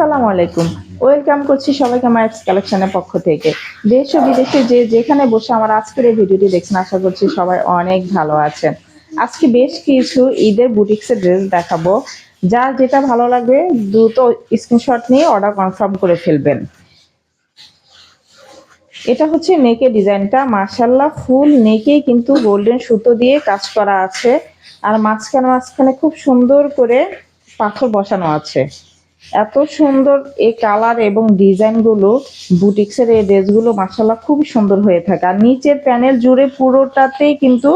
আসসালামু আলাইকুম। ওয়েলকাম করছি সবাইকে আমার এক্স কালেকশনের পক্ষ থেকে। দেশ ও বিদেশে যে যেখানে বসে আমার আজকের এই ভিডিওটি দেখছেন, আশা করছি সবাই অনেক ভালো আছেন। আজকে বেশ কিছু ঈদের বুটিক্সের ড্রেস দেখাবো। যার যেটা ভালো লাগবে, দ্রুত স্ক্রিনশট নিয়ে অর্ডার কনফার্ম করে ফেলবেন। এটা হচ্ছে নেকে ডিজাইনটা। মার্শাল্লাহ ফুল নেকে কিন্তু গোল্ডেন সুতো দিয়ে কাজ করা আছে। আর মাঝখানে মাঝখানে খুব সুন্দর করে পাথর বসানো আছে। এত সুন্দর এই কালার এবং ডিজাইন ডিজাইনগুলো বুটিক্সের এই ড্রেসগুলো মার্শাল্লাহ খুবই সুন্দর হয়ে থাকে। আর নিচের প্যানেল জুড়ে পুরোটাতেই কিন্তু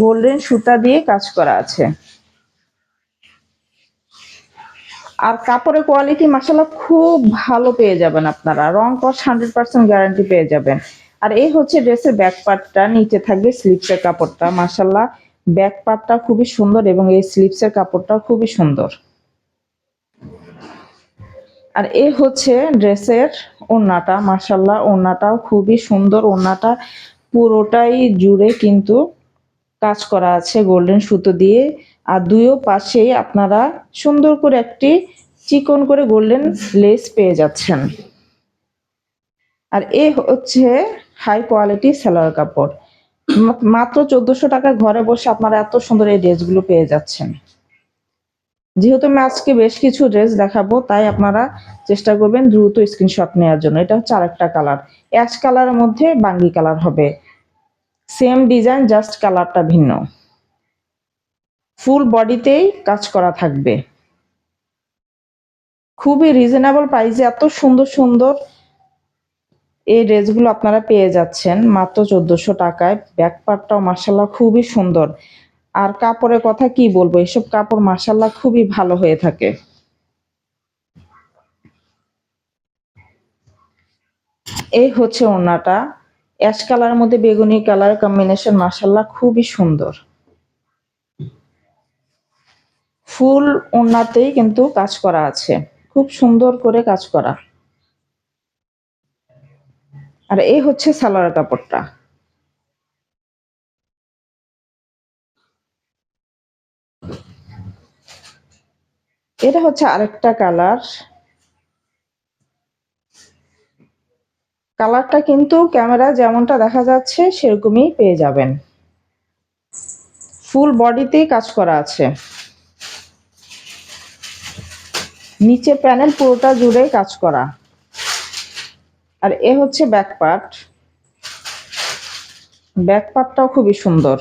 গোল্ডেন সুতা দিয়ে কাজ করা আছে। আর কাপড়ের কোয়ালিটি মাসাল্লাহ খুব ভালো পেয়ে যাবেন আপনারা। রং কস হান্ড্রেড পার্সেন্ট গ্যারান্টি পেয়ে যাবেন। আর এই হচ্ছে ড্রেসের ব্যাক পার্টটা নিচে থাকবে স্লিপসের কাপড়টা। মাসাল্লাহ ব্যাক পার্টটা খুবই সুন্দর এবং এই স্লিপসের কাপড়টা খুবই সুন্দর। আর এ হচ্ছে ড্রেসের ওড়নাটা মার্শাল্লাহ ওড়নাটাও খুবই সুন্দর। ওড়নাটা পুরোটাই জুড়ে কিন্তু কাজ করা আছে গোল্ডেন সুতো দিয়ে। আর দুইও পাশেই আপনারা সুন্দর করে একটি চিকন করে গোল্ডেন লেস পেয়ে যাচ্ছেন। আর এ হচ্ছে হাই কোয়ালিটি সেলার কাপড়। মাত্র চোদ্দশো টাকা ঘরে বসে আপনারা এত সুন্দর এই ড্রেসগুলো পেয়ে যাচ্ছেন। যেহেতু আমি আজকে বেশ কিছু ড্রেস দেখাবো, তাই আপনারা চেষ্টা করবেন দ্রুত স্ক্রিনশট নেওয়ার জন্য। এটা হচ্ছে আরেকটা কালার অ্যাশ কালারের মধ্যে বাঙ্গি কালার হবে। সেম ডিজাইন জাস্ট কালারটা ভিন্ন। ফুল বডিতেই কাজ করা থাকবে। খুবই রিজনেবল প্রাইসে এত সুন্দর সুন্দর এই ড্রেসগুলো আপনারা পেয়ে যাচ্ছেন। মাত্র চোদ্দশো টাকায়। ব্যাক পার্টটাও মাসাল্লাহ খুবই সুন্দর। আর কাপড়ের কথা কি বলব? এসব কাপড় মাসাল্লাহ খুবই ভালো হয়ে থাকে। এই হচ্ছে ওড়নাটা। অ্যাশ কালারের মধ্যে বেগুনি কালার কম্বিনেশন মাসাল্লাহ খুবই সুন্দর। ফুল ওড়নাতেই কিন্তু কাজ করা আছে। খুব সুন্দর করে কাজ করা। আর এই হচ্ছে সালোয়ার কাপড়টা। এটা হচ্ছে আরেকটা কালার। কালারটা কিন্তু ক্যামেরা যেমনটা দেখা যাচ্ছে, সেরকমই পেয়ে যাবেন। ফুল বডিতেই কাজ করা আছে। নিচে প্যানেল পুরোটা জুড়ে কাজ করা। আর এ হচ্ছে ব্যাক পার্ট। ব্যাক খুবই সুন্দর।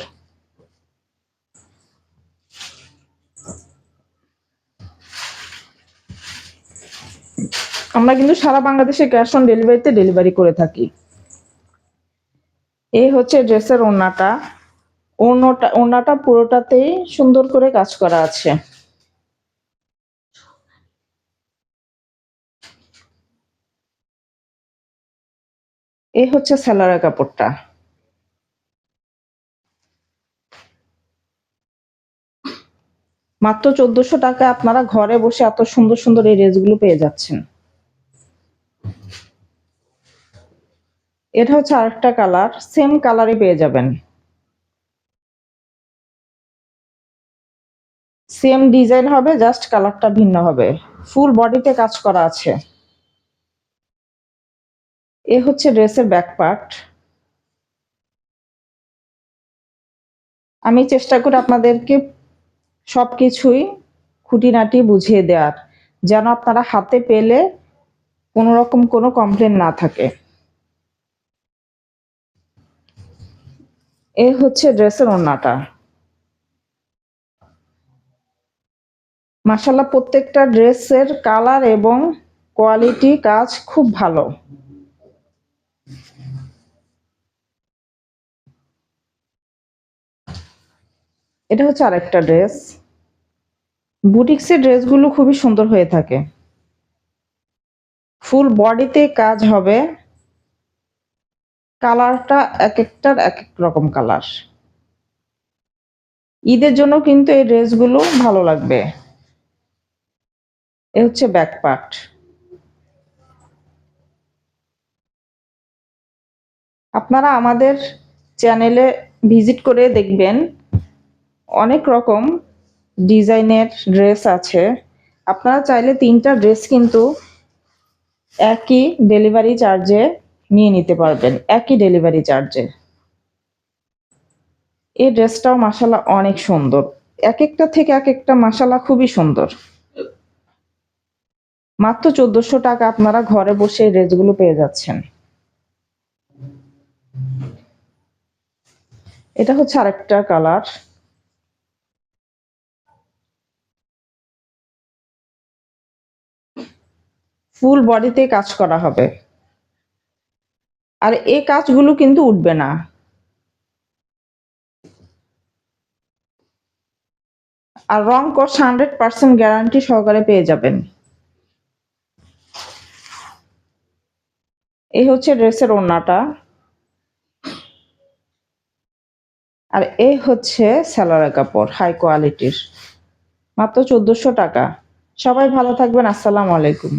আমরা কিন্তু সারা বাংলাদেশে ক্যাশ অন ডেলিভারিতে ডেলিভারি করে থাকি। এই হচ্ছে ড্রেসের ওড়নাটা। ওড়নাটা ওড়নাটা পুরোটাতেই সুন্দর করে কাজ করা আছে। এই হচ্ছে স্যালারের কাপড়টা। মাত্র চোদ্দশো টাকা আপনারা ঘরে বসে এত সুন্দর সুন্দর এই ড্রেসগুলো পেয়ে যাচ্ছেন। এটা হচ্ছে আরেকটা কালার, সেম কালারই পেয়ে যাবেন। সেম ডিজাইন হবে, জাস্ট কালারটা ভিন্ন হবে। ফুল বডিতে কাজ করা আছে। এ হচ্ছে ড্রেসের ব্যাক পার্ট। আমি চেষ্টা করি আপনাদেরকে সবকিছুই খুঁটিনাটি বুঝিয়ে দেওয়ার। যেন আপনারা হাতে পেলে কোনো রকম কোনো কমপ্লেন না থাকে। এ হচ্ছে ড্রেসের ওড়নাটা। মাসাল্লাহ প্রত্যেকটা ড্রেসের কালার এবং কোয়ালিটি কাজ খুব ভালো। এটা হচ্ছে আরেকটা ড্রেস। বুটিক্সের ড্রেসগুলো খুবই সুন্দর হয়ে থাকে। ফুল বডিতে কাজ হবে। কালারটা এক একটার এক এক রকম কালার। ঈদের জন্য কিন্তু এই ড্রেসগুলো ভালো লাগবে। এ হচ্ছে ব্যাক পার্ট আপনারা আমাদের চ্যানেলে ভিজিট করে দেখবেন অনেক রকম ডিজাইনের ড্রেস আছে। আপনারা চাইলে তিনটা ড্রেস কিন্তু একই ডেলিভারি চার্জে নিয়ে নিতে পারবেন, একই ডেলিভারি চার্জে এই ড্রেসটাও মাসালা অনেক সুন্দর। এক একটা থেকে এক একটা মাসালা খুবই সুন্দর। মাত্র চোদ্দশো টাকা আপনারা ঘরে বসে এই ড্রেসগুলো পেয়ে যাচ্ছেন। এটা হচ্ছে আরেকটা কালার। ফুল বডিতে কাজ করা হবে। আর এই কাজগুলো কিন্তু উঠবে না। আর রং কোর্স হান্ড্রেড পার্সেন্ট গ্যারান্টি সহকারে পেয়ে যাবেন। এই হচ্ছে ড্রেসের ওড়নাটা। আর এই হচ্ছে স্যালোয়ার কাপড় হাই কোয়ালিটির মাত্র চোদ্দশো টাকা। সবাই ভালো থাকবেন, আসসালামু আলাইকুম।